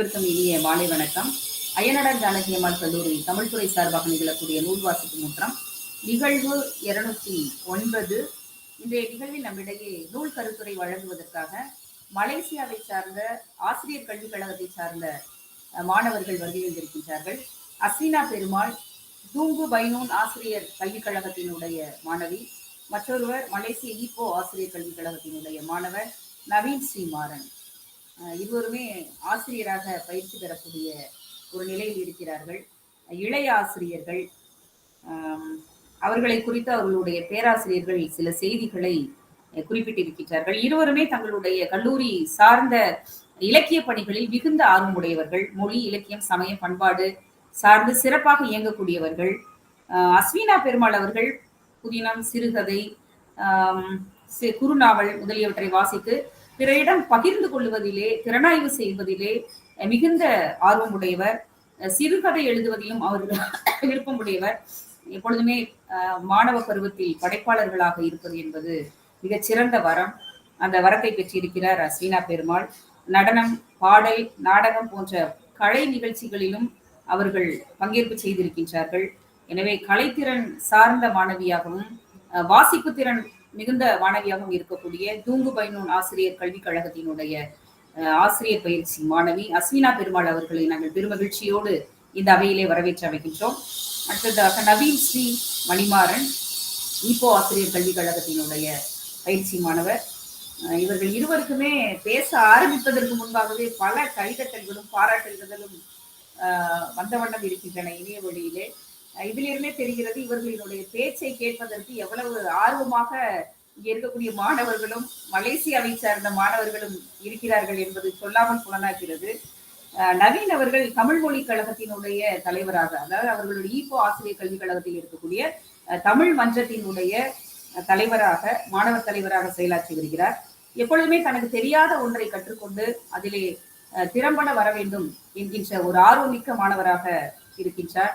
அனைவருக்கும் இனிய மாலை வணக்கம். அயனடர் ஜானகியம்மாள் கல்லூரி தமிழ்துறை சார்பாக நிகழக்கூடிய நூல் வாசிப்பு முற்றம் நிகழ்வு இருநூத்தி ஒன்பது. இன்றைய நிகழ்வில் நம்மிடையே நூல் கருத்துரை வழங்குவதற்காக மலேசியாவை சார்ந்த ஆசிரியர் கல்விக் கழகத்தை சார்ந்த மாணவர்கள் வருகை வந்திருக்கின்றார்கள். அஸ்வினா பெருமாள் தூங்கு பைனூன் ஆசிரியர் கல்விக் கழகத்தினுடைய மாணவி மற்றொருவர் மலேசிய ஈப்போ ஆசிரியர் கல்விக் கழகத்தினுடைய மாணவர் நவீன் ஸ்ரீமாறன். இருவருமே ஆசிரியராக பயிற்சி பெறக்கூடிய ஒரு நிலையில் இருக்கிறார்கள். இளைய ஆசிரியர்கள் அவர்களை குறித்து அவர்களுடைய பேராசிரியர்கள் சில செய்திகளை குறிப்பிட்டிருக்கிறார்கள் இருவருமே தங்களுடைய கல்லூரி சார்ந்த இலக்கிய பணிகளில் மிகுந்த ஆர்வமுடையவர்கள். மொழி இலக்கியம் சமயம் பண்பாடு சார்ந்து சிறப்பாக இயங்கக்கூடியவர்கள். அஸ்வினா பெருமாள் அவர்கள் புதினம் சிறுகதை குறுநாவல் முதலியவற்றை வாசித்து பிறரிடம் பகிர்ந்து கொள்வதிலே திறனாய்வு செய்வதிலே மிகுந்த ஆர்வம் உடையவர் சிறுகதை எழுதுவதிலும் அவர் விருப்பமுடையவர். எப்பொழுதுமே மாணவ பருவத்தில் படைப்பாளர்களாக இருப்பது என்பது மிகச் சிறந்த வரம். அந்த வரத்தை பெற்றிருக்கிறார் அஸ்வினா பெருமாள். நடனம் பாடல் நாடகம் போன்ற கலை நிகழ்ச்சிகளிலும் அவர்கள் பங்கேற்பு செய்திருக்கின்றார்கள். எனவே கலைத்திறன் சார்ந்த மாணவியாகவும் வாசிப்பு திறன் மிகுந்த மாணவியாகவும் இருக்கக்கூடிய தூங்கு பைனூன் ஆசிரியர் கல்விக் கழகத்தினுடைய ஆசிரியர் பயிற்சி மாணவி அஸ்வினா பெருமாள் அவர்களை நாங்கள் பெருமகிழ்ச்சியோடு இந்த அவையிலே வரவேற்று அமைக்கின்றோம் அடுத்ததாக நவீன் ஸ்ரீ மணிமாறன் ஈப்போ ஆசிரியர் கல்விக் கழகத்தினுடைய பயிற்சி மாணவர். இவர்கள் இருவருக்குமே பேச ஆரம்பிப்பதற்கு முன்பாகவே பல கைதட்டல்களும் பாராட்டுகளும் வந்த வண்ணம் இருக்கின்றன இணைய வழியிலே. இதிலிருந்தே தெரிகிறது. இவர்களினுடைய பேச்சை கேட்பதற்கு எவ்வளவு ஆர்வமாக இங்கே இருக்கக்கூடிய மாணவர்களும் மலேசியாவை சார்ந்த மாணவர்களும் இருக்கிறார்கள் என்பது சொல்லாமல் புலனாகிறது. நவீன் அவர்கள் தமிழ் மொழி கழகத்தினுடைய தலைவராக அதாவது அவர்களுடைய ஈப்போ ஆசிரியர் கல்விக் கழகத்தில் இருக்கக்கூடிய தமிழ் மன்றத்தினுடைய தலைவராக மாணவர் தலைவராக செயலாற்றி வருகிறார். எப்பொழுதுமே தனக்கு தெரியாத ஒன்றை கற்றுக்கொண்டு அதிலே திறம்பட வர வேண்டும் என்கின்ற ஒரு ஆர்வமிக்க மாணவராக இருக்கின்றார்.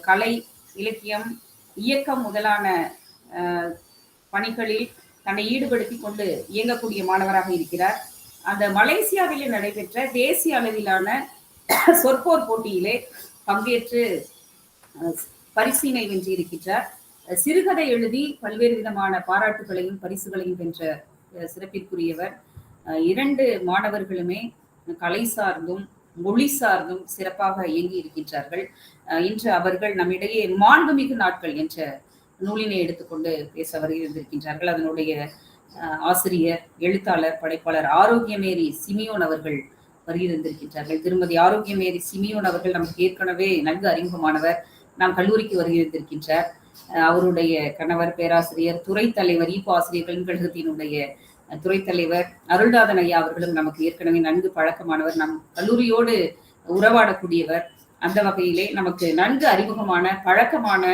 கலை இலக்கியம் இயக்கம் முதலான பணிகளில் தன்னை ஈடுபடுத்தி கொண்டு இயங்கக்கூடிய மாணவராக இருக்கிறார். அந்த மலேசியாவிலே நடைபெற்ற தேசிய அளவிலான சொற்போர் போட்டியிலே பங்கேற்று பரிசீனை பரிசினை வென்றிருக்கின்றார் சிறுகதை எழுதி பல்வேறு விதமான பாராட்டுகளையும் பரிசுகளையும் வென்ற சிறப்பிற்குரியவர். இரண்டு மாணவர்களுமே கலை சார்ந்தும் மொழி சார்ந்தும் சிறப்பாக இயங்கி இருக்கின்றார்கள். இன்று அவர்கள் நம்மிடையே மாண்புமிகு நாட்கள் என்ற நூலினை எடுத்துக்கொண்டு பேச வருகின்றிருக்கின்றார்கள். அதனுடைய ஆசிரியர் எழுத்தாளர் படைப்பாளர் ஆரோக்கியமேரி சிமியோன் அவர்கள் வருகின்றிருக்கின்றார்கள். திருமதி ஆரோக்கியமேரி சிமியோன் அவர்கள் நமக்கு ஏற்கனவே நன்கு அறிமுகமானவர். நாம் கல்லூரிக்கு வருகின்றிருக்கின்றார். அவருடைய கணவர் பேராசிரியர் துறை தலைவர் ஈப்போ ஆசிரியர் பெண்கழகத்தினுடைய கழகத்தினுடைய துறை தலைவர் அருள்நாதன் ஐயா அவர்களும் நமக்கு ஏற்கனவே நன்கு பழக்கமானவர் நம் கல்லூரியோடு உறவாடக்கூடியவர். அந்த வகையிலே நமக்கு நன்கு அறிமுகமான பழக்கமான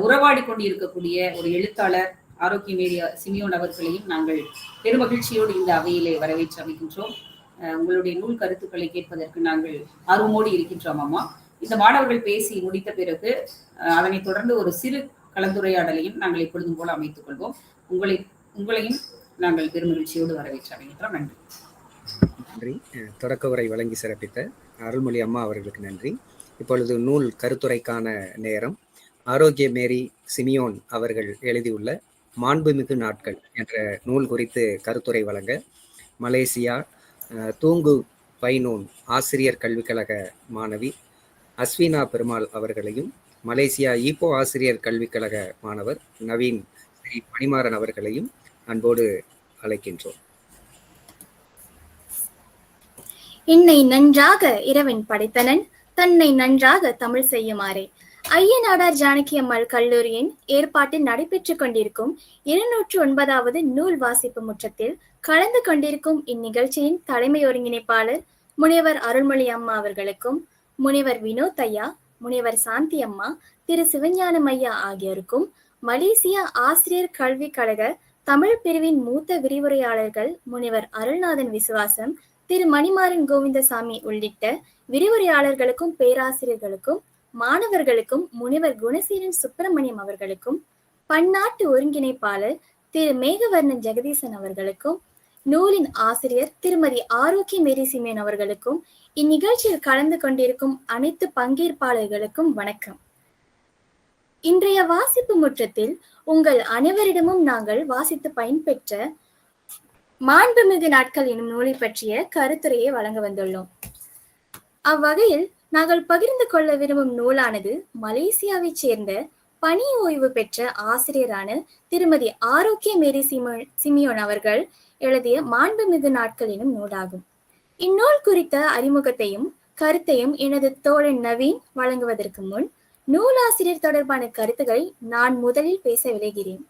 உறவாடி கொண்டு இருக்கக்கூடிய ஒரு எழுத்தாளர் ஆரோக்கியமேரி சிமியோன் அவர்களையும் நாங்கள் பெருமகிழ்ச்சியோடு இந்த அவையிலே வரவேற்று அமைக்கின்றோம் அஹ், உங்களுடைய நூல் கருத்துக்களை கேட்பதற்கு நாங்கள் ஆர்வமோடு இருக்கின்றோம் அம்மா. இந்த மாணவர்கள் பேசி முடித்த பிறகு அதனைத் தொடர்ந்து ஒரு சிறு கலந்துரையாடலையும் நாங்கள் எப்பொழுதும் போல அமைத்துக் கொள்வோம். உங்களை உங்களையும் நாங்கள் பெருமகிழ்ச்சியோடு வரவேற்று அமைகின்றோம் நன்றி. நன்றி. தொடக்க உரை வழங்கி சிறப்பித்த அருள்மொழி அம்மா அவர்களுக்கு நன்றி. இப்பொழுது நூல் கருத்துரைக்கான நேரம். ஆரோக்கிய மேரி சிமியோன் அவர்கள் எழுதியுள்ள மாண்புமிகு நாட்கள் என்ற நூல் குறித்து கருத்துரை வழங்க மலேசியா தூங்கு பைனூன் ஆசிரியர் கல்விக்கழக மாணவி அஸ்வினா பெருமாள் அவர்களையும் மலேசியா ஈப்போ ஆசிரியர் கல்விக்கழக மாணவர் நவீன் ஸ்ரீ மணிமாறன் அவர்களையும் அன்போடு அழைக்கின்றோம். என்னை நன்றாக இரவன் படைத்தனன் தன்னை நன்றாக தமிழ் செய்யுமாறே. ஐயநாடார் ஜானகி அம்மாள் கல்லூரியின் ஏற்பாட்டில் நடைபெற்றுக் கொண்டிருக்கும் இருநூற்று ஒன்பதாவது நூல் வாசிப்பு முற்றத்தில் கலந்து கொண்டிருக்கும் இந்நிகழ்ச்சியின் தலைமை ஒருங்கிணைப்பாளர் முனைவர் அருள்மொழி அம்மா அவர்களுக்கும் முனைவர் வினோத் ஐயா முனைவர் சாந்தி அம்மா திரு சிவஞானம் ஐயா ஆகியோருக்கும் மலேசியா ஆசிரியர் கல்விக் கழக தமிழ் பிரிவின் மூத்த விரிவுரையாளர்கள் முனிவர் அருள்நாதன் விசுவாசம் திரு மணிமாறன் கோவிந்தசாமி உள்ளிட்ட விரிவுரையாளர்களுக்கும் பேராசிரியர்களுக்கும் மாணவர்களுக்கும் முனிவர் குணசீலன் சுப்பிரமணியம் அவர்களுக்கும் பன்னாட்டு ஒருங்கிணைப்பாளர் திரு மேகவர்ணன் ஜெகதீசன் அவர்களுக்கும் நூலின் ஆசிரியர் திருமதி ஆரோக்கிய மேரி சிமேன் அவர்களுக்கும் இந்நிகழ்ச்சியில் கலந்து கொண்டிருக்கும் அனைத்து பங்கேற்பாளர்களுக்கும் வணக்கம். இன்றைய வாசிப்பு முற்றத்தில் உங்கள் அனைவரிடமும் நாங்கள் வாசித்து பயன்பெற்ற மாண்புமிகு நாட்கள் எனும் நூலை பற்றிய கருத்துரையை வழங்க வந்துள்ளோம். அவ்வகையில் நாங்கள் பகிர்ந்து கொள்ள விரும்பும் நூலானது மலேசியாவைச் சேர்ந்த பணி ஓய்வு பெற்ற ஆசிரியரான திருமதி ஆரோக்கிய மேரி சிமோ சிமியோன் அவர்கள் எழுதிய மாண்புமிகு நாட்கள் எனும் நூலாகும். இந்நூல் குறித்த அறிமுகத்தையும் கருத்தையும் எனது தோழன் நவீன் வழங்குவதற்கு முன் நூலாசிரியர் தொடர்பான கருத்துக்களை நான் முதலில் பேச விளைகிறேன்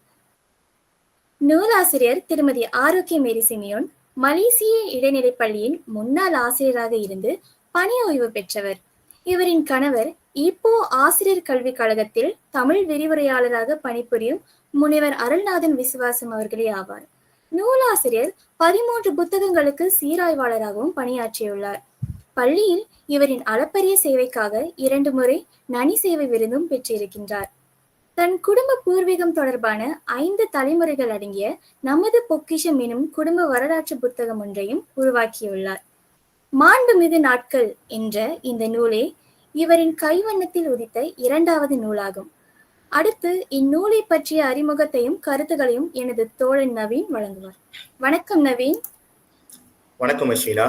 நூலாசிரியர் திருமதி ஆரோக்கிய மேரி சிமியோன் மலேசிய இடைநிலைப் பள்ளியின் முன்னாள் ஆசிரியராக இருந்து பணி ஓய்வு பெற்றவர். இவரின் கணவர் இப்போ ஆசிரியர் கல்விக் கழகத்தில் தமிழ் விரிவுரையாளராக பணிபுரியும் முனைவர் அருள்நாதன் விசுவாசம் அவர்களே ஆவார். நூலாசிரியர் பதிமூன்று புத்தகங்களுக்கு சீராய்வாளராகவும் பணியாற்றியுள்ளார். பள்ளியில் இவரின் அளப்பரிய சேவைக்காக இரண்டு முறை நனி சேவை விருதும் பெற்றிருக்கின்றார். தன் குடும்ப பூர்வீகம் தொடர்பான ஐந்து தலைமுறைகள் அடங்கிய நமது பொக்கிஷம் எனும் குடும்ப வரலாற்று புத்தகம் ஒன்றையும் உருவாக்கியுள்ளார். மாண்புமிகு நாட்கள் என்ற இந்த நூலே இவரின் கைவண்ணத்தில் உதித்த இரண்டாவது நூலாகும். அடுத்து இந்நூலை பற்றிய அறிமுகத்தையும் கருத்துகளையும் எனது தோழன் நவீன் வழங்குவார். வணக்கம் நவீன். வணக்கம் அஸ்வினா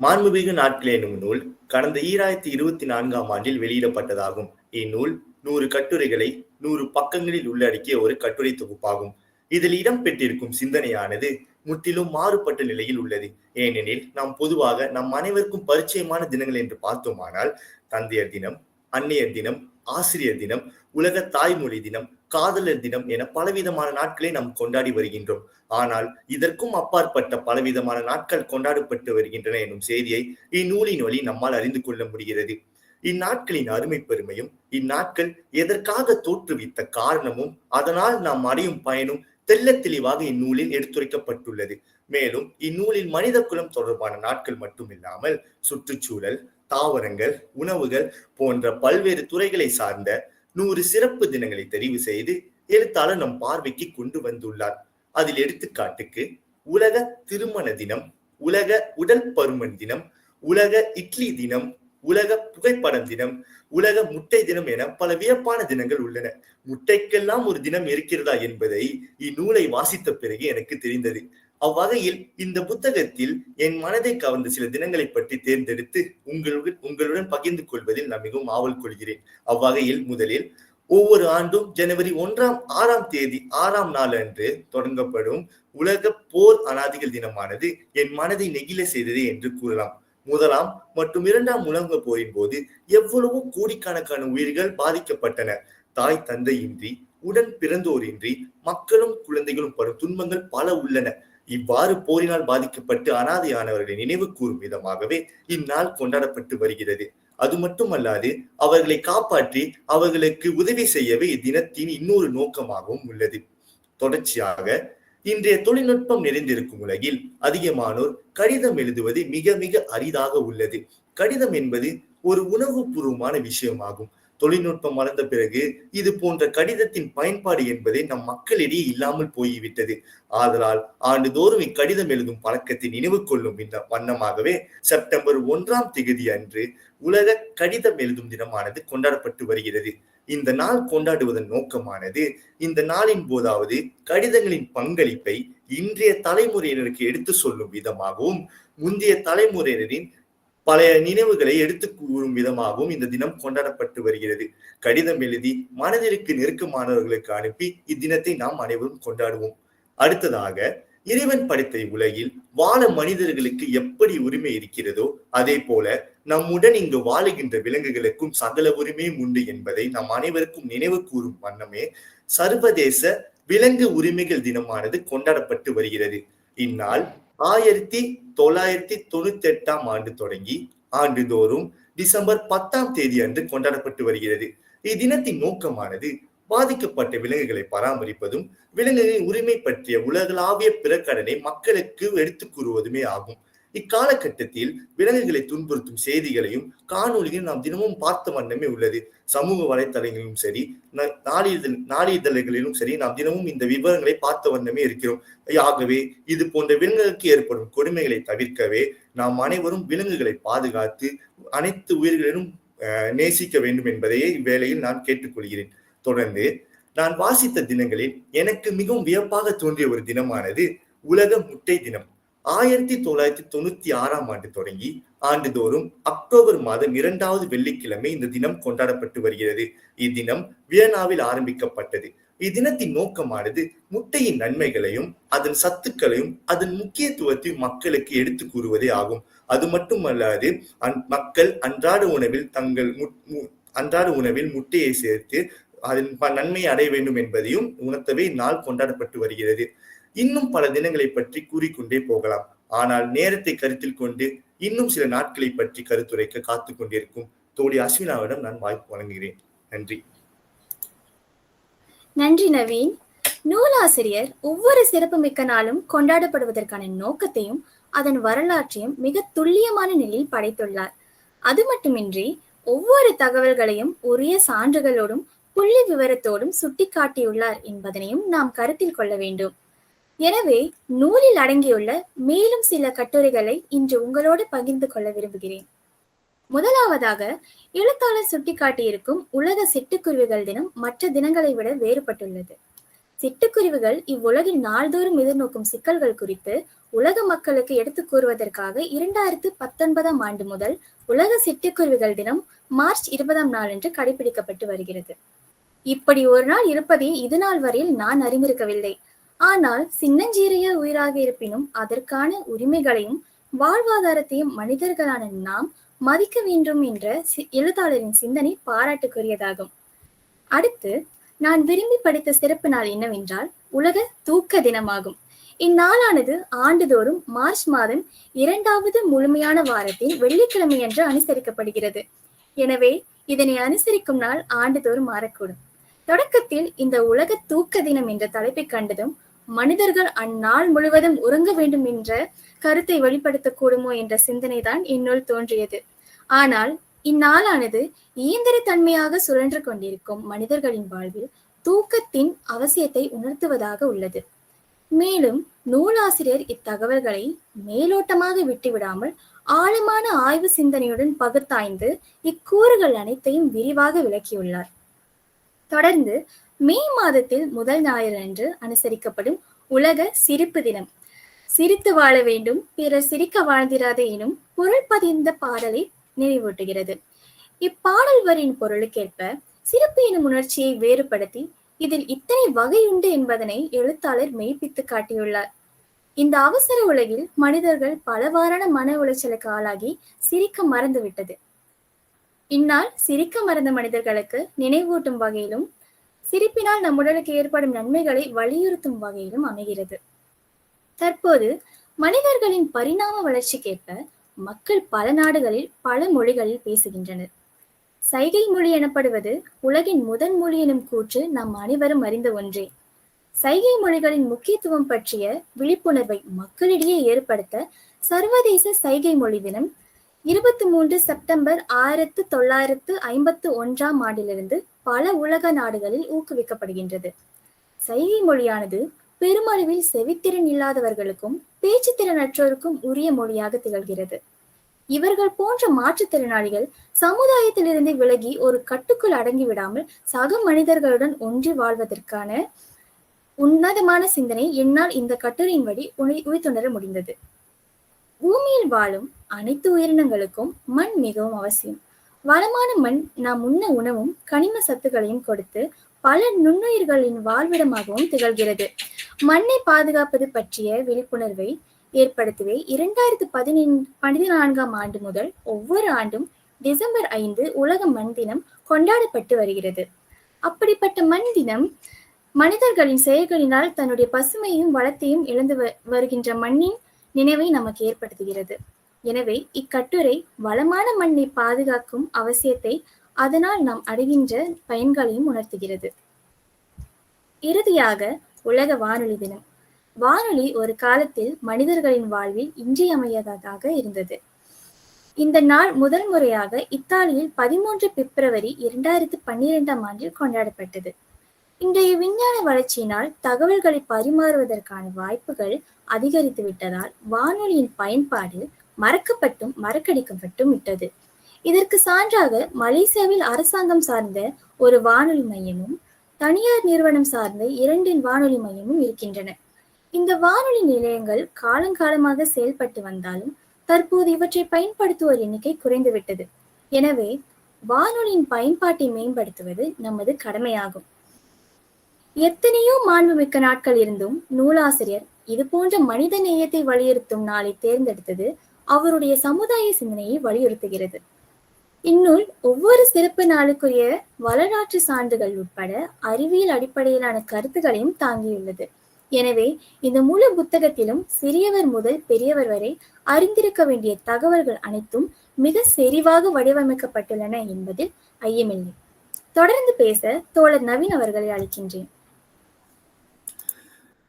மாண்புமிகு நாட்கள் என்னும் நூல் கடந்த ஈராயிரத்தி இருபத்தி நான்காம் ஆண்டில் வெளியிடப்பட்டதாகும். இந்நூல் நூறு கட்டுரைகளை நூறு பக்கங்களில் உள்ளடக்கிய ஒரு கட்டுரை தொகுப்பாகும். இதில் இடம்பெற்றிருக்கும் சிந்தனையானது முற்றிலும் மாறுபட்ட நிலையில் உள்ளது. ஏனெனில் நாம் பொதுவாக நம் அனைவருக்கும் பரிச்சயமான தினங்கள் என்று பார்த்தோமானால் தந்தையர் தினம் அன்னையர் தினம் ஆசிரியர் தினம் உலக தாய்மொழி தினம் காதலர் தினம் என பலவிதமான நாட்களை நாம் கொண்டாடி வருகின்றோம். ஆனால் இதற்கும் அப்பாற்பட்ட பலவிதமான நாட்கள் கொண்டாடப்பட்டு வருகின்றன எனும் செய்தியை இந்நூலின் வழி நம்மால் அறிந்து கொள்ள முடிகிறது. இந்நாட்களின் அருமை பெருமையும் இந்நாட்கள் எதற்காக தோற்றுவித்த காரணமும் அதனால் நாம் அடையும் பயனும் தெல்ல தெளிவாக இந்நூலில் எடுத்துரைக்கப்பட்டுள்ளது. மேலும் இந்நூலில் மனித குலம் தொடர்பான நாட்கள் மட்டுமில்லாமல் சுற்றுச்சூழல் தாவரங்கள் உணவுகள் போன்ற பல்வேறு துறைகளை சார்ந்த நூறு சிறப்பு தினங்களை தெரிவு செய்து எழுத்தாளர் நம் பார்வைக்கு கொண்டு வந்துள்ளார். அதில் எடுத்துக்காட்டுக்கு உலக திருமண தினம் உலக உடல் பருமன் தினம் உலக இட்லி தினம் உலக புகைப்படம் தினம் உலக முட்டை தினம் என பல வியப்பான தினங்கள் உள்ளன. முட்டைக்கெல்லாம் ஒரு தினம் இருக்கிறதா என்பதை இந்நூலை வாசித்த பிறகு எனக்கு தெரிந்தது. அவ்வகையில் இந்த புத்தகத்தில் என் மனதை கவர்ந்த சில தினங்களை பற்றி தேர்ந்தெடுத்து உங்களுடன் உங்களுடன் பகிர்ந்து கொள்வதில் நான் மிகவும் ஆவல் கொள்கிறேன். அவ்வகையில் முதலில் ஒவ்வொரு ஆண்டும் ஜனவரி ஒன்றாம் ஆறாம் தேதி ஆறாம் நாள் அன்று தொடங்கப்படும் உலக போர் அனாதிகள் தினமானது என் மனதை நெகிழ செய்தது என்று கூறலாம். முதலாம் மற்றும் இரண்டாம் உலக போரின் போது எவ்வளவோ கோடிக்கணக்கான உயிர்கள் பாதிக்கப்பட்டன. தாய் தந்தையின்றி உடன் பிறந்தோரின்றி மக்களும் குழந்தைகளும் படும் துன்பங்கள் பல உள்ளன. இவ்வாறு போரினால் பாதிக்கப்பட்டு அனாதையானவர்களை நினைவு கூறும் விதமாகவே இந்நாள் கொண்டாடப்பட்டு வருகிறது. அது மட்டுமல்லாது அவர்களை காப்பாற்றி அவர்களுக்கு உதவி செய்யவே இத்தினத்தின் இன்னொரு நோக்கமாகவும் உள்ளது. தொடர்ச்சியாக இன்றைய தொழில்நுட்பம் நிறைந்திருக்கும் உலகில் அதிகமானோர் கடிதம் எழுதுவது மிக மிக அரிதாக உள்ளது. கடிதம் என்பது ஒரு உணவுபூர்வமான விஷயமாகும். தொழில்நுட்பம் வளர்ந்த பிறகு இது போன்ற கடிதத்தின் பயன்பாடு என்பதை நம் மக்களிடையே இல்லாமல் போய்விட்டது. ஆதலால் ஆண்டுதோறும் இக்கடிதம் எழுதும் பழக்கத்தை நினைவு கொள்ளும் இந்த வண்ணமாகவே செப்டம்பர் ஒன்றாம் திகதி அன்று உலக கடிதம் எழுதும் தினமானது கொண்டாடப்பட்டு வருகிறது. இந்த நாள் கொண்டாடுவதன் நோக்கமானது இந்த நாளின் போதாவது கடிதங்களின் பங்களிப்பை இன்றைய தலைமுறையினருக்கு எடுத்து சொல்லும் விதமாகவும் முந்தைய தலைமுறையினரின் பழைய நினைவுகளை எடுத்து கூறும் விதமாகவும் இந்த தினம் கொண்டாடப்பட்டு வருகிறது. கடிதம் எழுதி மனதிற்கு நெருக்கமானவர்களுக்கு அனுப்பி இத்தினத்தை நாம் அனைவரும் கொண்டாடுவோம். அடுத்ததாக இறைவன் படைத்த உலகில் வாழ மனிதர்களுக்கு எப்படி உரிமை இருக்கிறதோ அதே போல நம்முடன் இங்கு வாழுகின்ற விலங்குகளுக்கும் சகல உரிமையும் உண்டு என்பதை நம் அனைவருக்கும் நினைவு கூறும் வண்ணமே சர்வதேச விலங்கு உரிமைகள் தினமானது கொண்டாடப்பட்டு வருகிறது. இந்நாள் ஆயிரத்தி தொள்ளாயிரத்தி தொண்ணூத்தி எட்டாம் ஆண்டு தொடங்கி ஆண்டுதோறும் டிசம்பர் பத்தாம் தேதி அன்று கொண்டாடப்பட்டு வருகிறது. இத்தினத்தின் நோக்கமானது பாதிக்கப்பட்ட விலங்குகளை பராமரிப்பதும் விலங்குகளின் உரிமை பற்றிய உலகளாவிய பிரகடனை மக்களுக்கு எடுத்துக் கூறுவதுமே ஆகும். இக்காலகட்டத்தில் விலங்குகளை துன்புறுத்தும் செய்திகளையும் காணொலிகளையும் நாம் தினமும் பார்த்த வண்ணமே உள்ளது. சமூக வலைத்தளங்களிலும் சரி ந- நாளிதழ் நாளிதழ்களிலும் சரி நாம் தினமும் இந்த விவரங்களை பார்த்த வண்ணமே இருக்கிறோம். ஆகவே இது போன்ற விலங்குகளுக்கு ஏற்படும் கொடுமைகளை தவிர்க்கவே நாம் அனைவரும் விலங்குகளை பாதுகாத்து அனைத்து உயிர்களிலும் அஹ், நேசிக்க வேண்டும் என்பதையே இவ்வேளையில் நான் கேட்டுக்கொள்கிறேன். தொடர்ந்து நான் வாசித்த தினங்களில் எனக்கு மிகவும் வியப்பாக தோன்றிய ஒரு தினமானது உலக முட்டை தினம். ஆயிரத்தி தொள்ளாயிரத்தி தொண்ணூத்தி ஆறாம் ஆண்டு தொடங்கி ஆண்டுதோறும் அக்டோபர் மாதம் இரண்டாவது வெள்ளிக்கிழமை இந்த தினம் கொண்டாடப்பட்டு வருகிறது. இத்தினம் வியனாவில் ஆரம்பிக்கப்பட்டது. இத்தினத்தின் நோக்கமானது முட்டையின் நன்மைகளையும் அதன் சத்துக்களையும் அதன் முக்கியத்துவத்தையும் மக்களுக்கு எடுத்து கூறுவதே ஆகும். அது மட்டுமல்லாது அந்- மக்கள் அன்றாட உணவில் தங்கள் மு- அன்றாட உணவில் முட்டையை சேர்த்து அதன் ப- அடைய வேண்டும் என்பதையும் உணர்த்தவே இந்நாள் கொண்டாடப்பட்டு வருகிறது. இன்னும் பல தினங்களை பற்றி கூறிக்கொண்டே போகலாம். ஆனால் நேரத்தை கருத்தில் கொண்டு இன்னும் சில நாட்களை பற்றி கருத்துரைக்க காத்துக் கொண்டிருக்கும் தோழி அஸ்வினாவிடம் நான் வாய்ப்பு வழங்குகிறேன். நன்றி. நன்றி நவீன். நூலாசிரியர் ஒவ்வொரு சிறப்புமிக்க நாளும் கொண்டாடப்படுவதற்கான நோக்கத்தையும் அதன் வரலாற்றையும் மிக துல்லியமான நிலையில் படைத்துள்ளார். அது மட்டுமின்றி ஒவ்வொரு தகவல்களையும் உரிய சான்றுகளோடும் புள்ளி விவரத்தோடும் சுட்டிக்காட்டியுள்ளார் என்பதனையும் நாம் கருத்தில் கொள்ள வேண்டும். எனவே நூலில் அடங்கியுள்ள மேலும் சில கட்டுரைகளை இன்று உங்களோடு பகிர்ந்து கொள்ள விரும்புகிறேன். முதலாவதாக எழுத்தாளர் சுட்டிக்காட்டியிருக்கும் உலக சிட்டுக்குருவிகள் தினம் மற்ற தினங்களை விட வேறுபட்டுள்ளது. சிட்டுக்குருவிகள் இவ்வுலகில் நாள்தோறும் எதிர்நோக்கும் சிக்கல்கள் குறித்து உலக மக்களுக்கு எடுத்துக் கூறுவதற்காக இரண்டாயிரத்து பத்தொன்பதாம் ஆண்டு முதல் உலக சிட்டுக்குருவிகள் தினம் மார்ச் இருபதாம் நாளன்று கடைபிடிக்கப்பட்டு வருகிறது. இப்படி ஒரு நாள் இருப்பதை இது நாள் வரையில் நான் அறிந்திருக்கவில்லை. ஆனால் சின்னஞ்சீரிய உயிராக இருப்பினும் அதற்கான உரிமைகளையும் வாழ்வாதாரத்தையும் மனிதர்களான நாம் மதிக்க வேண்டும் என்ற சி- எழுத்தாளரின் சிந்தனை பாராட்டுக்குரியதாகும். அடுத்து நான் விரும்பி படித்த சிறப்பு நாள் என்னவென்றால் உலக தூக்க தினமாகும். இந்நாளானது ஆண்டுதோறும் மார்ச் மாதம் இரண்டாவது முழுமையான வாரத்தின் வெள்ளிக்கிழமையன்று அனுசரிக்கப்படுகிறது. எனவே இதனை அனுசரிக்கும் நாள் ஆண்டுதோறும் மாறக்கூடும். தொடக்கத்தில் இந்த உலக தூக்க தினம் என்ற தலைப்பை கண்டதும் மனிதர்கள் அந்நாள் முழுவதும் உறங்க வேண்டும் என்ற கருத்தை வெளிப்படுத்தக்கூடுமோ என்ற சிந்தனை தான் என்னுள் தோன்றியது. ஆனால் இந்நாளானது இயந்திர தன்மையாக சுழன்று கொண்டிருக்கும் மனிதர்களின் வாழ்வில் தூக்கத்தின் அவசியத்தை உணர்த்துவதாக உள்ளது. மேலும் நூலாசிரியர் இத்தகவல்களை மேலோட்டமாக விட்டுவிடாமல் ஆழமான ஆய்வு சிந்தனையுடன் பகுத்தாய்ந்து இக்கூறுகள் அனைத்தையும் விரிவாக விளக்கியுள்ளார். தொடர்ந்து மே மாதத்தில் முதல் ஞாயிறு அன்று அனுசரிக்கப்படும் உலக சிரிப்பு தினம். சிரித்து வாழ வேண்டும் பிறர் சிரிக்க வாழ்ந்திராதே எனும் பொருள் பதிந்த பாடலை நினைவூட்டுகிறது. இப்பாடல் வரின் பொருளுக்கேற்ப சிரிப்பு எனும் உணர்ச்சியை வேறுபடுத்தி இதில் இத்தனை வகை உண்டு என்பதனை எழுத்தாளர் மெய்ப்பித்து காட்டியுள்ளார். இந்த அவசர உலகில் மனிதர்கள் பலவாறான மன உளைச்சலுக்கு ஆளாகி சிரிக்க மறந்துவிட்டது. இந்நாள் சிரிக்க மறந்த மனிதர்களுக்கு நினைவூட்டும் வகையிலும் சிரிப்பினால் நம் உடலுக்கு ஏற்படும் நன்மைகளை வலியுறுத்தும் வகையிலும் அமைகிறது. தற்போது மனிதர்களின் பரிணாம வளர்ச்சிக்கேற்ப மக்கள் பல நாடுகளில் பல மொழிகளில் பேசுகின்றனர். சைகை மொழி எனப்படுவது உலகின் முதன் மொழி எனும் கூற்று நாம் அனைவரும் அறிந்த ஒன்றே. சைகை மொழிகளின் முக்கியத்துவம் பற்றிய விழிப்புணர்வை மக்களிடையே ஏற்படுத்த சர்வதேச சைகை மொழி தினம் இருபத்தி மூன்று செப்டம்பர் ஆயிரத்து தொள்ளாயிரத்து ஐம்பத்து ஒன்றாம் ஆண்டிலிருந்து பல உலக நாடுகளில் ஊக்குவிக்கப்படுகின்றது. சைகை மொழியானது பெருமளவில் செவித்திறன் இல்லாதவர்களுக்கும் பேச்சுத்திறனற்றோருக்கும் உரிய மொழியாக திகழ்கிறது. இவர்கள் போன்ற மாற்றுத்திறனாளிகள் சமுதாயத்திலிருந்து விலகி ஒரு கட்டுக்குள் அடங்கி விடாமல் சக மனிதர்களுடன் ஒன்றி வாழ்வதற்கான உன்னதமான சிந்தனை என்னால் இந்த கட்டுரையின் வழி உணி- உய்த்துணர முடிந்தது. பூமியில் வாழும் அனைத்து உயிரினங்களுக்கும் மண் மிகவும் அவசியம். வளமான மண் நாம் உண்ண உணவும் கனிம சத்துக்களையும் கொடுத்து பல நுண்ணுயிர்களின் வாழ்விடமாகவும் திகழ்கிறது. மண்ணை பாதுகாப்பது பற்றிய விழிப்புணர்வை ஏற்படுத்தவே இரண்டாயிரத்து பதினெண் பதினான்காம் ஆண்டு முதல் ஒவ்வொரு ஆண்டும் டிசம்பர் ஐந்து உலக மண் தினம் கொண்டாடப்பட்டு வருகிறது. அப்படிப்பட்ட மண் தினம் மனிதர்களின் செயல்களினால் தன்னுடைய பசுமையும் வளத்தையும் இழந்து வ- வருகின்ற மண்ணின் நினைவை நமக்கு ஏற்படுத்துகிறது. எனவே இக்கட்டுரை வளமான மண்ணை பாதுகாக்கும் அவசியத்தை அதனால் நாம் அடைகின்ற பயன்களையும் உணர்த்துகிறது. இறுதியாக உலக வானொலி தினம். வானொலி ஒரு காலத்தில் மனிதர்களின் வாழ்வில் இன்றியமையாததாக இருந்தது. இந்த நாள் முதல் முறையாக இத்தாலியில் பதிமூன்று பிப்ரவரி இரண்டாயிரத்தி பன்னிரெண்டாம் ஆண்டில் கொண்டாடப்பட்டது. இன்றைய விஞ்ஞான வளர்ச்சியினால் தகவல்களை பரிமாறுவதற்கான வாய்ப்புகள் அதிகரித்து விட்டதால் வானொலியின் பயன்பாடு மறக்கப்பட்டும் மறக்கடிக்கப்பட்டும் விட்டது. இதற்கு சான்றாக மலேசியாவில் அரசாங்கம் சார்ந்த ஒரு வானொலி மையமும் தனியார் நிறுவனம் சார்ந்த இரண்டின் வானொலி மையமும் இருக்கின்றன. இந்த வானொலி நிலையங்கள் காலங்காலமாக செயல்பட்டு வந்தாலும் தற்போது இவற்றை பயன்படுத்துவோர் எண்ணிக்கை குறைந்துவிட்டது. எனவே வானொலியின் பயன்பாட்டை மேம்படுத்துவது நமது கடமையாகும். எத்தனையோ மாண்புமிக்க நாட்கள் இருந்தும் நூலாசிரியர் இது போன்ற மனித நேயத்தை வலியுறுத்தும் நாளை தேர்ந்தெடுத்தது அவருடைய சமுதாய சிந்தனையை வலியுறுத்துகிறது. இந்நூல் ஒவ்வொரு சிறப்பு நாளுக்குரிய வரலாற்று சான்றுகள் உட்பட அறிவியல் அடிப்படையிலான கருத்துக்களையும் தாங்கியுள்ளது. எனவே இந்த முழு புத்தகத்திலும் சிறியவர் முதல் பெரியவர் வரை அறிந்திருக்க வேண்டிய தகவல்கள் அனைத்தும் மிக செறிவாக வடிவமைக்கப்பட்டுள்ளன என்பதில் ஐயமில்லை. தொடர்ந்து பேச தோழர் நவீன் அவர்களை அழைக்கின்றேன்.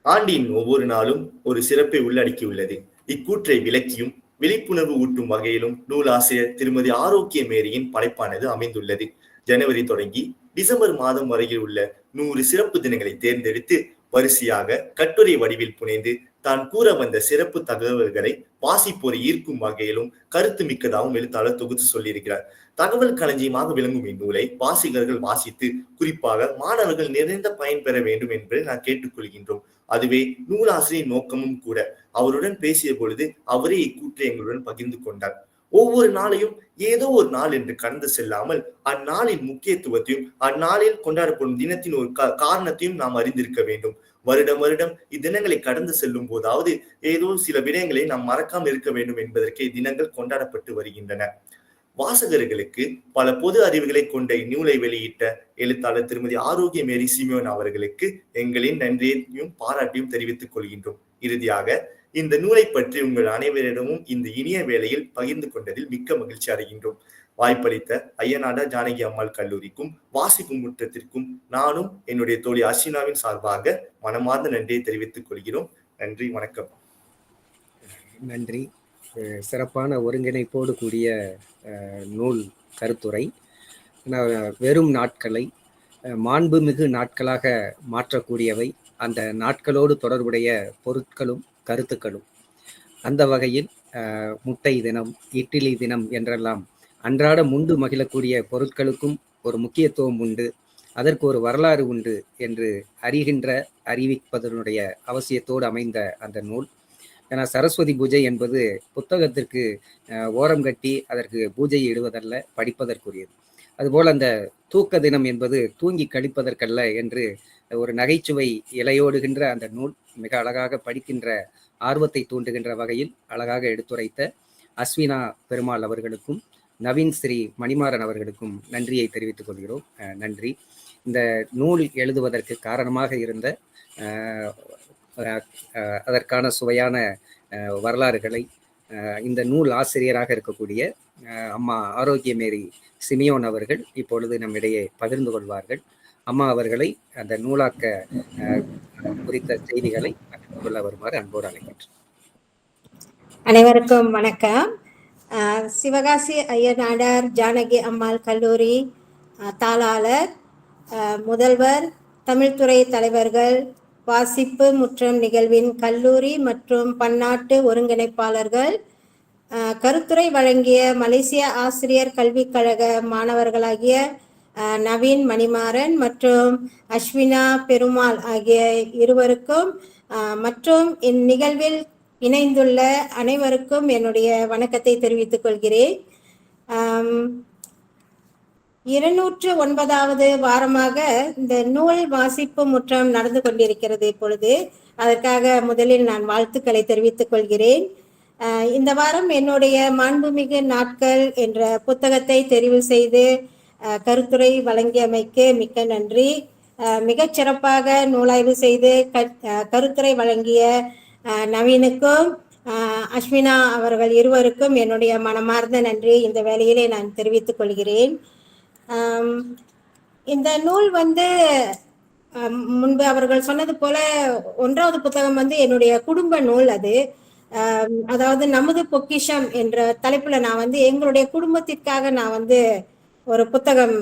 ஆண்டின் ஒவ்வொரு நாளும் ஒரு சிறப்பை உள்ளடக்கியுள்ளது. இக்கூற்றை விளக்கியும் விழிப்புணர்வு ஊட்டும் வகையிலும் நூலாசிரியர் திருமதி ஆரோக்கிய மேரியின் படைப்பானது அமைந்துள்ளது. ஜனவரி தொடங்கி டிசம்பர் மாதம் வரையில் உள்ள நூறு சிறப்பு தினங்களை தேர்ந்தெடுத்து வரிசையாக கட்டுரை வடிவில் புனைந்து தான் கூற வந்த சிறப்பு தகவல்களை வாசிப்போரை ஈர்க்கும் வகையிலும் கருத்து மிக்கதாகவும் எழுத்தாளர் தொகுத்து சொல்லியிருக்கிறார். தகவல் களஞ்சியமாக விளங்கும் இந்நூலை வாசிகர்கள் வாசித்து குறிப்பாக மாணவர்கள் நிறைந்த பயன் பெற வேண்டும் என்பதை நான் கேட்டுக்கொள்கின்றோம். அதுவே நூலாசிரியர் நோக்கமும் கூட. அவருடன் பேசிய பொழுது அவரே இக்கூற்றை எங்களுடன் பகிர்ந்து கொண்டார். ஒவ்வொரு நாளையும் ஏதோ ஒரு நாள் என்று கடந்து செல்லாமல் அந்நாளின் முக்கியத்துவத்தையும் அந்நாளில் கொண்டாடப்படும் தினத்தின் ஒரு காரணத்தையும் நாம் அறிந்திருக்க வேண்டும். வருடம் வருடம் இத்தினங்களை கடந்து செல்லும் போதாவது ஏதோ சில விடயங்களை நாம் மறக்காமல் இருக்க வேண்டும் என்பதற்கே தினங்கள் கொண்டாடப்பட்டு வருகின்றன. வாசகர்களுக்கு பல பொது அறிவுகளை கொண்ட இந்நூலை வெளியிட்ட எழுத்தாளர் திருமதி ஆரோக்கிய மேரி சிமியோன் அவர்களுக்கு எங்களின் நன்றியையும் பாராட்டியும் தெரிவித்துக் கொள்கின்றோம். இறுதியாக இந்த நூலை பற்றி உங்கள் அனைவரிடமும் இந்த இனிய வேளையில் பகிர்ந்து கொண்டதில் மிக்க மகிழ்ச்சி அடைகின்றோம். வாய்ப்பளித்த ஐயனாடா ஜானகி அம்மாள் கல்லூரிக்கும் வாசிக்கும் முற்றத்திற்கும் நானும் என்னுடைய தோழி அர்ஷினாவின் சார்பாக மனமார்ந்த நன்றியை தெரிவித்துக் கொள்கிறோம். நன்றி வணக்கம். நன்றி. சிறப்பான ஒருங்கிணைப்போடு கூடிய நூல் கருத்துரை. வெறும் நாட்களை மாண்புமிகு நாட்களாக மாற்றக்கூடியவை. அந்த நாட்களோடு தொடர்புடைய பொருட்களும் கருத்துக்களும். அந்த வகையில் முட்டை தினம் இட்லி தினம் என்றெல்லாம் அன்றாட முண்டு மகிழக்கூடிய பொருட்களுக்கும் ஒரு முக்கியத்துவம் உண்டு. அதற்கு ஒரு வரலாறு உண்டு என்று அறிகின்ற அறிவிப்பதனுடைய அவசியத்தோடு அமைந்த அந்த நூல். ஏன்னா சரஸ்வதி பூஜை என்பது புத்தகத்திற்கு ஓரம் கட்டி அதற்கு பூஜை இடுவதல்ல படிப்பதற்குரியது. அதுபோல் அந்த தூக்க தினம் என்பது தூங்கி கழிப்பதற்கல்ல என்று ஒரு நகைச்சுவை இலையோடுகின்ற அந்த நூல் மிக அழகாக படிக்கின்ற ஆர்வத்தை தூண்டுகின்ற வகையில் அழகாக எடுத்துரைத்த அஸ்வினா பெருமாள் அவர்களுக்கும் நவீன் ஸ்ரீ மணிமாறன் அவர்களுக்கும் நன்றியை தெரிவித்துக் கொள்கிறோம். நன்றி. இந்த நூல் எழுதுவதற்கு காரணமாக இருந்த அதற்கான சுவையான வரலாறுகளை இந்த நூல் ஆசிரியராக இருக்கக்கூடிய அம்மா ஆரோக்கியமேரி சிமியோன் அவர்கள் இப்பொழுது நம்மிடையே பகிர்ந்து கொள்வார்கள். அம்மா அவர்களை அந்த நூலாக்க குறித்த செய்திகளை கொள்ள வருமாறு அன்போடு அழைக்கின்றேன் அனைவருக்கும் வணக்கம். சிவகாசி ஐயநாடார் ஜானகி அம்மாள் கல்லூரி தாளாளர் முதல்வர் தமிழ்துறை தலைவர்கள் வாசிப்பு முற்றம் நிகழ்வின் கல்லூரி மற்றும் பன்னாட்டு ஒருங்கிணைப்பாளர்கள் கருத்துரை வழங்கிய மலேசிய ஆசிரியர் கல்விக் கழக மாணவர்களாகிய நவீன் மணிமாறன் மற்றும் அஸ்வினா பெருமாள் ஆகிய இருவருக்கும் மற்றும் இந்நிகழ்வில் இணைந்துள்ள அனைவருக்கும் என்னுடைய வணக்கத்தை தெரிவித்துக் கொள்கிறேன். இருநூற்று ஒன்பதாவது வாரமாக இந்த நூல் வாசிப்பு முற்றம் நடந்து கொண்டிருக்கிறது இப்பொழுது. அதற்காக முதலில் நான் வாழ்த்துக்களை தெரிவித்துக் கொள்கிறேன். இந்த வாரம் என்னுடைய மாண்புமிகு நாட்கள் என்ற புத்தகத்தை தெரிவு செய்து கருத்துரை வழங்கியமைக்கு மிக்க நன்றி. மிகச் சிறப்பாக நூலாய்வு செய்து கருத்துரை வழங்கிய நவீனுக்கும் அஸ்வினா அவர்கள் இருவருக்கும் என்னுடைய மனமார்ந்த நன்றி. இந்த வேலையிலே நான் தெரிவித்துக் கொள்கிறேன். இந்த நூல் வந்து முன்பு அவர்கள் சொன்னது போல ஒன்றாவது புத்தகம் வந்து என்னுடைய குடும்ப நூல் அது. அதாவது நமது பொக்கிஷம் என்ற தலைப்புல நான் வந்து எங்களுடைய குடும்பத்திற்காக நான் வந்து ஒரு புத்தகம்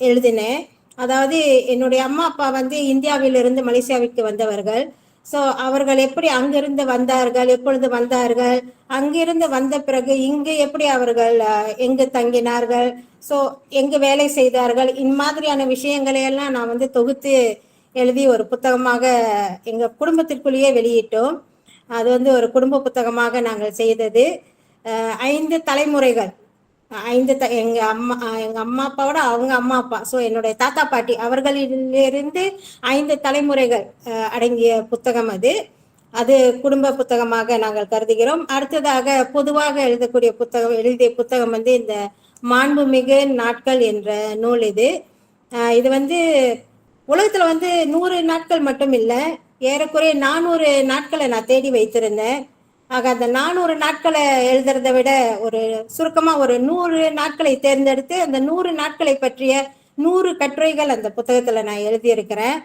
எழுதினேன். அதாவது என்னுடைய அம்மா அப்பா வந்து இந்தியாவிலிருந்து மலேசியாவிற்கு வந்தவர்கள். ஸோ அவர்கள் எப்படி அங்கிருந்து வந்தார்கள் எப்பொழுது வந்தார்கள் அங்கிருந்து வந்த பிறகு இங்கு எப்படி அவர்கள் எங்கு தங்கினார்கள் ஸோ எங்கு வேலை செய்தார்கள் இந்த மாதிரியான விஷயங்களை எல்லாம் நான் வந்து தொகுத்து எழுதி ஒரு புத்தகமாக எங்க குடும்பத்திற்குள்ளேயே வெளியிட்டோம். அது வந்து ஒரு குடும்ப புத்தகமாக நாங்கள் செய்தது. ஐந்து தலைமுறைகள். ஐந்து த எங்க அம்மா எங்க அம்மா அப்பாவோட அவங்க அம்மா அப்பா. ஸோ என்னுடைய தாத்தா பாட்டி அவர்களிலிருந்து ஐந்து தலைமுறைகள் அடங்கிய புத்தகம் அது. அது குடும்ப புத்தகமாக நாங்கள் கருதுகிறோம். அடுத்ததாக பொதுவாக எழுதக்கூடிய புத்தகம் எழுதிய புத்தகம் வந்து இந்த மாண்புமிகு நாட்கள் என்ற நூல் இது. இது வந்து உலகத்துல வந்து நூறு நாட்கள் மட்டும் இல்லை ஏறக்குறைய நானூறு நாட்களை நான் தேடி வைத்திருந்தேன். ஆக அந்த நானூறு நாட்களை எழுதுறத விட ஒரு சுருக்கமா ஒரு நூறு நாட்களை தேர்ந்தெடுத்து அந்த நூறு நாட்களை பற்றிய நூறு கட்டுரைகள் அந்த புத்தகத்துல நான் எழுதியிருக்கிறேன்.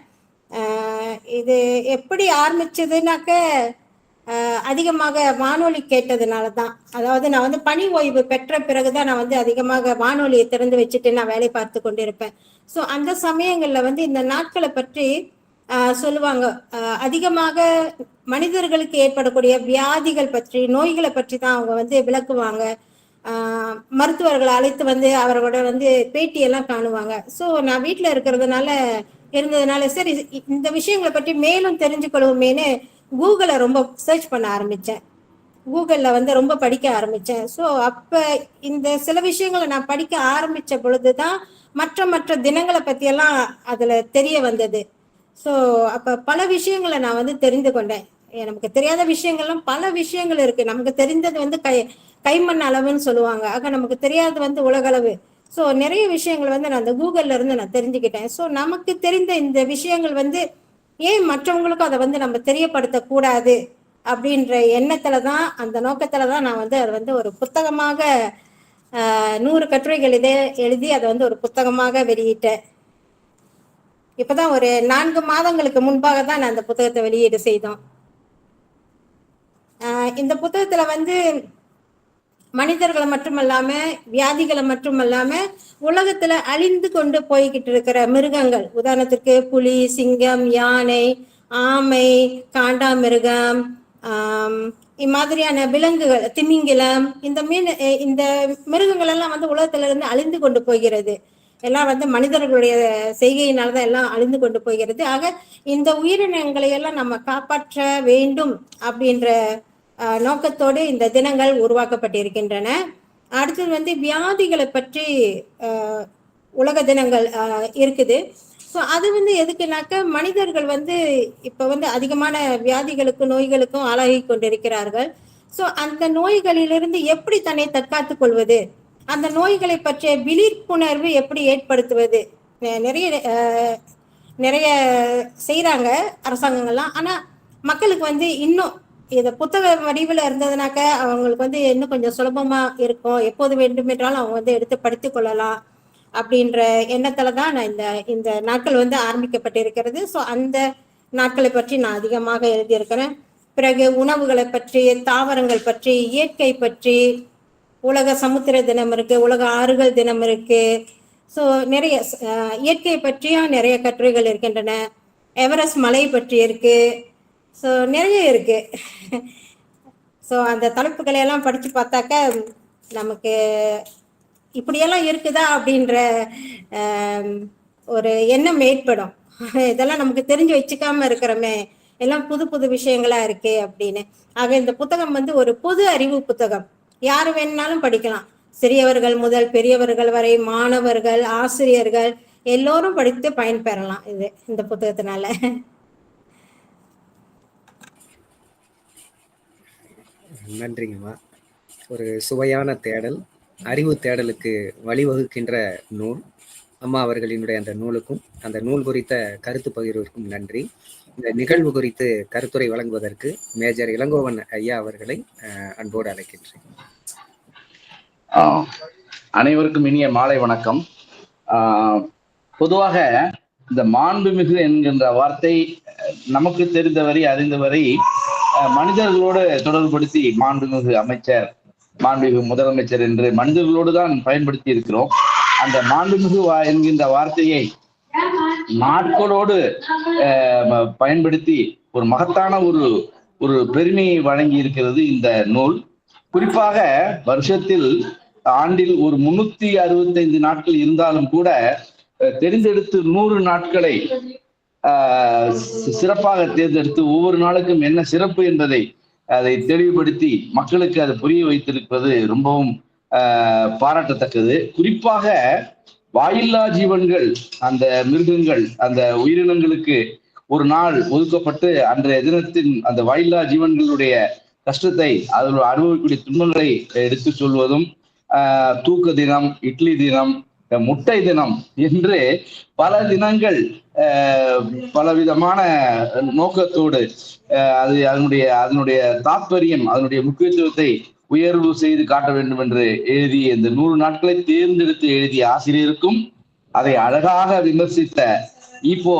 இது எப்படி ஆரம்பிச்சதுனாக்க அதிகமாக வானொலி கேட்டதுனால தான் அதாவது நான் வந்து பணி ஓய்வு பெற்ற பிறகுதான் நான் வந்து அதிகமாக வானொலியை திறந்து வச்சுட்டு நான் வேலை பார்த்து கொண்டிருப்பேன். ஸோ அந்த சமயங்கள்ல வந்து இந்த நாட்களை பற்றி சொல்லுவாங்க. அதிகமாக மனிதர்களுக்கு ஏற்படக்கூடிய வியாதிகள் பற்றி நோய்களை பற்றி தான் அவங்க வந்து விளக்குவாங்க. மருத்துவர்களை அழைத்து வந்து அவர்களோட வந்து பேட்டியெல்லாம் காணுவாங்க. ஸோ நான் வீட்டில் இருக்கிறதுனால இருந்ததுனால சரி இந்த விஷயங்களை பற்றி மேலும் தெரிஞ்சுக்கொள்வோமேனு கூகுளை ரொம்ப சர்ச் பண்ண ஆரம்பித்தேன் கூகுளில் வந்து ரொம்ப படிக்க ஆரம்பித்தேன் ஸோ அப்போ இந்த சில விஷயங்களை நான் படிக்க ஆரம்பித்த பொழுது தான் மற்ற மற்ற தினங்களை பற்றியெல்லாம் அதில் தெரிய வந்தது. ஸோ அப்போ பல விஷயங்களை நான் வந்து தெரிந்து கொண்டேன். நமக்கு தெரியாத விஷயங்கள்லாம் பல விஷயங்கள் இருக்கு. நமக்கு தெரிந்தது வந்து கை கைமண் அளவுன்னு சொல்லுவாங்க. ஆக நமக்கு தெரியாதது வந்து உலகளவு. ஸோ நிறைய விஷயங்கள் வந்து நான் அந்த கூகுள்ல இருந்து நான் தெரிஞ்சுக்கிட்டேன். ஸோ நமக்கு தெரிந்த இந்த விஷயங்கள் வந்து ஏன் மற்றவங்களுக்கும் அதை வந்து நம்ம தெரியப்படுத்தக்கூடாது அப்படின்ற எண்ணத்துல தான் அந்த நோக்கத்துல தான் நான் வந்து அதை வந்து ஒரு புத்தகமாக நூறு கட்டுரைகள் இதே எழுதி அதை வந்து ஒரு புத்தகமாக வெளியிட்டேன். இப்பதான் ஒரு நான்கு மாதங்களுக்கு முன்பாக தான் நான் அந்த புத்தகத்தை வெளியீடு செய்தோம். ஆஹ் இந்த புத்தகத்துல வந்து மனிதர்களை மட்டுமல்லாம வியாதிகளை மட்டுமல்லாம உலகத்துல அழிந்து கொண்டு போய்கிட்டு இருக்கிற மிருகங்கள். உதாரணத்துக்கு புலி சிங்கம் யானை ஆமை காண்டாமிருகம் ஆம், இம்மாதிரியான விலங்குகள் திமிங்கிலம் இந்த மீன் இந்த மிருகங்கள் எல்லாம் வந்து உலகத்துல இருந்து அழிந்து கொண்டு போகிறது. எல்லாம் வந்து மனிதர்களுடைய செய்கையினால் தான் எல்லாம் அழிந்து கொண்டு போகிறது. ஆக இந்த உயிரினங்களை எல்லாம் நம்ம காப்பாற்ற வேண்டும் அப்படின்ற நோக்கத்தோடு இந்த தினங்கள் உருவாக்கப்பட்டிருக்கின்றன. அடுத்தது வந்து வியாதிகளை பற்றி உலக தினங்கள் இருக்குது. ஸோ அது வந்து எதுக்குனாக்க மனிதர்கள் வந்து இப்போ வந்து அதிகமான வியாதிகளுக்கும் நோய்களுக்கும் ஆளாகி கொண்டிருக்கிறார்கள். ஸோ அந்த நோய்களிலிருந்து எப்படி தன்னை தற்காத்துக் கொள்வது? அந்த நோய்களை பற்றிய விழிப்புணர்வு எப்படி ஏற்படுத்துவது? நெ- நிறைய நிறைய செய்கிறாங்க அரசாங்கங்கள்லாம். ஆனால் மக்களுக்கு வந்து இன்னும் இதை புத்தக வடிவில் இருந்ததுனாக்க அவங்களுக்கு வந்து இன்னும் கொஞ்சம் சுலபமாக இருக்கும். எப்போது வேண்டுமென்றாலும் அவங்க வந்து எடுத்து படித்து கொள்ளலாம் அப்படின்ற எண்ணத்துல தான் நான் இந்த இந்த நாட்கள் வந்து ஆரம்பிக்கப்பட்டிருக்கிறது. ஸோ அந்த நாட்களை பற்றி நான் அதிகமாக எழுதியிருக்கிறேன். பிறகு உணவுகளை பற்றி தாவரங்கள் பற்றி இயற்கை பற்றி உலக சமுத்திர தினம் இருக்கு உலக ஆறுகள் தினம் இருக்கு. ஸோ நிறைய இயற்கை பற்றியும் நிறைய கட்டுரைகள் இருக்கின்றன. எவரெஸ்ட் மலை பற்றி இருக்கு. ஸோ நிறைய இருக்கு. ஸோ அந்த தலைப்புகளை எல்லாம் படித்து பார்த்தாக்க நமக்கு இப்படியெல்லாம் இருக்குதா அப்படின்ற ஒரு எண்ணம் ஏற்படும். இதெல்லாம் நமக்கு தெரிஞ்சு வச்சுக்காம இருக்கிறோமே. எல்லாம் புது புது விஷயங்களா இருக்கு அப்படின்னு. ஆக இந்த புத்தகம் வந்து ஒரு பொது அறிவு புத்தகம். யாரு வேணாலும் படிக்கலாம். சிறியவர்கள் முதல் பெரியவர்கள் வரை மாணவர்கள் ஆசிரியர்கள் எல்லோரும் படித்து பயன்பெறலாம் இது இந்த புத்தகத்தினால. நன்றிங்கம்மா. ஒரு சுவையான தேடல் அறிவு தேடலுக்கு வழிவகுக்கின்ற நூல். அம்மா அவர்களினுடைய அந்த நூலுக்கும் அந்த நூல் குறித்த கருத்து பகிர்விற்கும் நன்றி. இந்த நிகழ்வு குறித்து கருத்துரை வழங்குவதற்கு மேஜர் இளங்கோவன் ஐயா அவர்களை அன்போடு அழைக்கின்றேன். அனைவருக்கும் இனிய மாலை வணக்கம். ஆஹ் பொதுவாக இந்த மாண்புமிகு என்கின்ற வார்த்தை அஹ், நமக்கு தெரிந்தவரை அறிந்தவரை மனிதர்களோடு தொடர்புபடுத்தி மாண்புமிகு அமைச்சர் மாண்புமிகு முதலமைச்சர் என்று மனிதர்களோடு தான் பயன்படுத்தி இருக்கிறோம். அந்த மாண்புமிகு வா- என்கின்ற வார்த்தையை நாட்களோடு பயன்படுத்தி ஒரு மகத்தான ஒரு ஒரு பெருமையை வழங்கி இருக்கிறது இந்த நூல். குறிப்பாக வருஷத்தில் ஆண்டில் ஒரு முன்னூத்தி அறுபத்தைந்து நாட்கள் இருந்தாலும் கூட அஹ், தெரிந்தெடுத்து நூறு நாட்களை ஆஹ், சிறப்பாக தேர்ந்தெடுத்து ஒவ்வொரு நாளுக்கும் என்ன சிறப்பு என்பதை அதை தெளிவுபடுத்தி மக்களுக்கு அதை புரிய வைத்திருப்பது ரொம்பவும் ஆஹ், பாராட்டத்தக்கது. குறிப்பாக வாயில்லா ஜீவன்கள் அந்த மிருகங்கள் அந்த உயிரினங்களுக்கு ஒரு நாள் ஒதுக்கப்பட்டு அன்றைய தினத்தின் அந்த வாயில்லா ஜீவன்களுடைய கஷ்டத்தை அதில் அனுபவிக்கக்கூடிய துன்பங்களை எடுத்து சொல்வதும் தூக்க தினம் இட்லி தினம் முட்டை தினம் என்று பல தினங்கள் பலவிதமான நோக்கத்தோடு அது அதனுடைய அதனுடைய தாற்பயம் அதனுடைய முக்கியத்துவத்தை உயர்வு செய்து காட்ட வேண்டும் என்று எழுதிய இந்த நூறு நாட்களை தேர்ந்தெடுத்து எழுதிய ஆசிரியருக்கும் அதை அழகாக விமர்சித்த இப்போ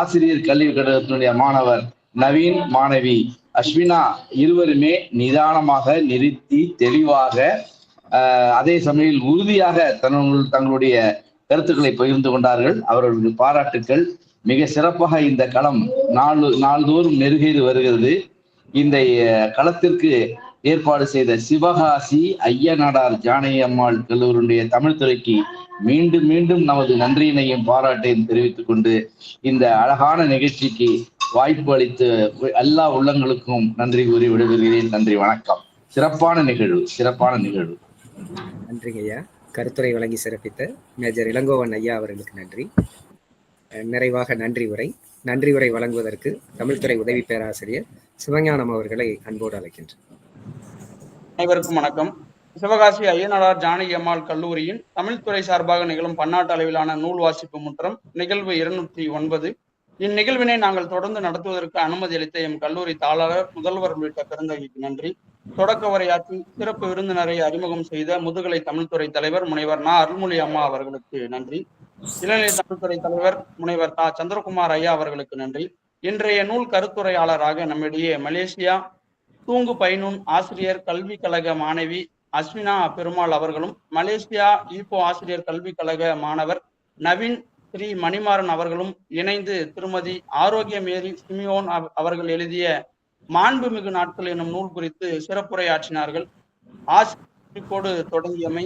ஆசிரியர் கல்வி கழகத்தினுடைய மாணவர் நவீன் மாணவி அஸ்வினா இருவருமே நிதானமாக நிறுத்தி தெளிவாக அதே சமயம் உறுதியாக தங்கள் தங்களுடைய கருத்துக்களை பகிர்ந்து கொண்டார்கள். அவர்களுக்கு பாராட்டுக்கள் மிக சிறப்பாக இந்த களம் நாலு நாள்தோறும் நெருகேறி வருகிறது. இந்த களத்திற்கு ஏற்பாடு செய்த சிவகாசி ஐயனாடார் ஜானகியம்மாள் கல்லூரியுடைய தமிழ்துறைக்கு மீண்டும் மீண்டும் நமது நன்றியினையும் பாராட்டையும் தெரிவித்துக் கொண்டு இந்த அழகான நிகழ்ச்சிக்கு வாய்ப்பு அளித்து எல்லா உள்ளங்களுக்கும் நன்றி கூறி விடுகிறேன் நன்றி வணக்கம். சிறப்பான நிகழ்வு சிறப்பான நிகழ்வு. நன்றிங்க ஐயா. கருத்துரை வழங்கி சிறப்பித்த மேஜர் இளங்கோவன் ஐயா அவர்களுக்கு நன்றி. நிறைவாக நன்றி உரை. நன்றி உரை வழங்குவதற்கு தமிழ்துறை உதவி பேராசிரியர் சிவஞானம் அவர்களை அன்போடு அழைக்கின்றேன். அனைவருக்கும் வணக்கம். சிவகாசி ஐயனார் ஜானகி அம்மாள் கல்லூரியின் தமிழ்துறை சார்பாக நிகழும் பன்னாட்டு அளவிலான நூல் வாசிப்பு முற்றம் நிகழ்வு இருநூற்றி ஒன்பது. இந்நிகழ்வினை நாங்கள் தொடர்ந்து நடத்துவதற்கு அனுமதி அளித்த எம் கல்லூரி தாளர் முதல்வர் உள்ளிட்ட பெருந்தகைக்கு நன்றி. தொடக்க உரையாற்றி சிறப்பு விருந்தினரை அறிமுகம் செய்த முதுகலை தமிழ்துறை தலைவர் முனைவர் நா. அருள்மொழி அம்மா அவர்களுக்கு நன்றி. இளநிலை தமிழ்துறை தலைவர் முனைவர் தா. சந்திரகுமார் ஐயா அவர்களுக்கு நன்றி. இன்றைய நூல் கருத்துரையாளராக நம்மிடையே மலேசியா தூங்கு பைனூன் ஆசிரியர் கல்வி கழக மாணவி அஸ்வினா பெருமாள் அவர்களும் மலேசியா ஈப்போ ஆசிரியர் கல்விக் கழக மாணவர் நவீன் ஸ்ரீ மணிமாறன் அவர்களும் இணைந்து திருமதி ஆரோக்கியமேரி சிமியோன் அவர்கள் எழுதிய மாண்புமிகு நாட்கள் எனும் நூல் குறித்து சிறப்புரையாற்றினார்கள். ஆசிரியர்களோடு தொடங்கியமை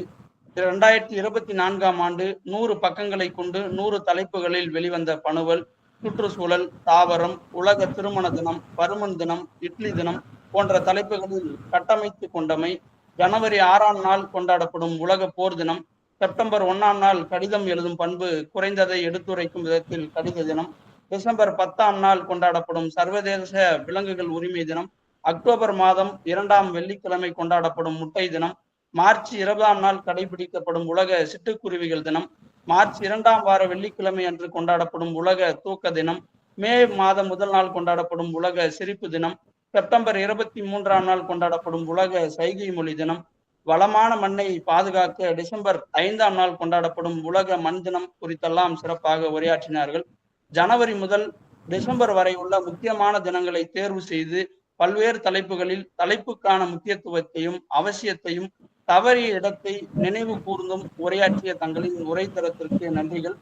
இரண்டாயிரத்தி இருபத்தி நான்காம் ஆண்டு நூறு பக்கங்களை கொண்டு நூறு தலைப்புகளில் வெளிவந்த பணுவல் சுற்றுச்சூழல் தாவரம் உலக திருமண தினம் பருமன் தினம் இட்லி தினம் போன்ற தலைப்புகளில் கட்டமைத்து கொண்டமை ஜனவரி ஆறாம் நாள் கொண்டாடப்படும் உலக போர் தினம் செப்டம்பர் ஒன்னாம் நாள் கடிதம் எழுதும் பண்பு குறைந்ததை எடுத்துரைக்கும் விதத்தில் கடித தினம் டிசம்பர் பத்தாம் நாள் கொண்டாடப்படும் சர்வதேச விலங்குகள் உரிமை தினம் அக்டோபர் மாதம் இரண்டாம் வெள்ளிக்கிழமை கொண்டாடப்படும் முட்டை தினம் மார்ச் இருபதாம் நாள் கடைபிடிக்கப்படும் உலக சிட்டுக்குருவிகள் தினம் மார்ச் இரண்டாம் வார வெள்ளிக்கிழமை அன்று கொண்டாடப்படும் உலக தூக்க தினம் மே மாதம் முதல் நாள் கொண்டாடப்படும் உலக சிரிப்பு தினம் செப்டம்பர் இருபத்தி மூன்றாம் நாள் கொண்டாடப்படும் உலக சைகை மொழி தினம் வளமான மண்ணை பாதுகாக்க டிசம்பர் ஐந்தாம் நாள் கொண்டாடப்படும் உலக மண் தினம் குறித்தெல்லாம் சிறப்பாக உரையாற்றினார்கள். ஜனவரி முதல் டிசம்பர் வரை உள்ள முக்கியமான தினங்களை தேர்வு செய்து பல்வேறு தலைப்புகளில் தலைப்புக்கான முக்கியத்துவத்தையும் அவசியத்தையும் தவறிய இடத்தை நினைவு கூர்ந்தும் உரையாற்றிய தங்களின் உரைத்தரத்திற்கு நன்றிகள்.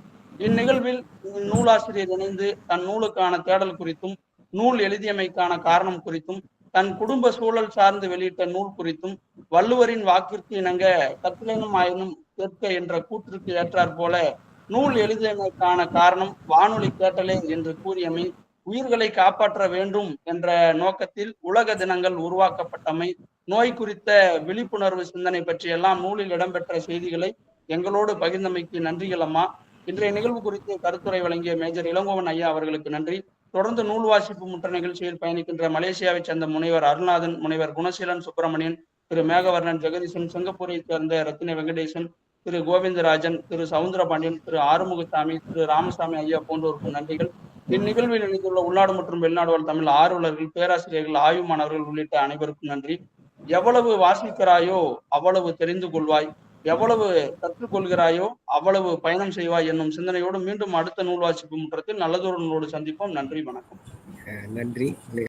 இந்நிகழ்வில் நூலாசிரியர் இணைந்து தன் நூலுக்கான தேடல் குறித்தும் நூல் எழுதியமைக்கான காரணம் குறித்தும் தன் குடும்ப சூழல் சார்ந்து வெளியிட்ட நூல் குறித்தும் வள்ளுவரின் வாக்கிற்கு இணங்க கற்பிலனும் ஆயினும் கேட்க என்ற கூற்றிற்கு ஏற்றாற் போல நூல் எழுதியமைக்கான காரணம் வானொலி கேட்டலே என்று கூறியமை உயிர்களை காப்பாற்ற வேண்டும் என்ற நோக்கத்தில் உலக தினங்கள் உருவாக்கப்பட்டமை நோய் குறித்த விழிப்புணர்வு சிந்தனை பற்றியெல்லாம் நூலில் இடம்பெற்ற செய்திகளை எங்களோடு பகிர்ந்தமைக்கு நன்றிகள் அம்மா. இன்றைய நிகழ்வு குறித்து கருத்துரை வழங்கிய மேஜர் இளங்கோவன் ஐயா அவர்களுக்கு நன்றி. தொடர்ந்து நூல் வாசிப்பு முற்ற நிகழ்ச்சியில் பயணிக்கின்ற மலேசியாவைச் சேர்ந்த முனைவர் அருணாதன் முனைவர் குணசீலன் சுப்பிரமணியன் திரு மேகவர்ணன் ஜெகதீசன் சிங்கப்பூரை சேர்ந்த ரத்தின வெங்கடேசன் திரு கோவிந்தராஜன் திரு சவுந்தரபாண்டியன் திரு ஆறுமுகசாமி திரு ராமசாமி ஐயா போன்றோருக்கு நன்றிகள். இந்நிகழ்வில் இணைந்துள்ள உள்நாடு மற்றும் வெளிநாடு வாழ் தமிழ் ஆர்வலர்கள் பேராசிரியர்கள் ஆய்வு மாணவர்கள் உள்ளிட்ட அனைவருக்கும் நன்றி. எவ்வளவு வாசிக்கிறாயோ அவ்வளவு தெரிந்து கொள்வாய். எவ்வளவு கற்றுக்கொள்கிறாயோ அவ்வளவு பயணம் செய்வாய் என்னும் சிந்தனையோடு மீண்டும் அடுத்த நூல் வாசிப்பு முற்றத்தில் நல்லதொரு நூலோடு சந்திப்போம். நன்றி வணக்கம். நன்றி.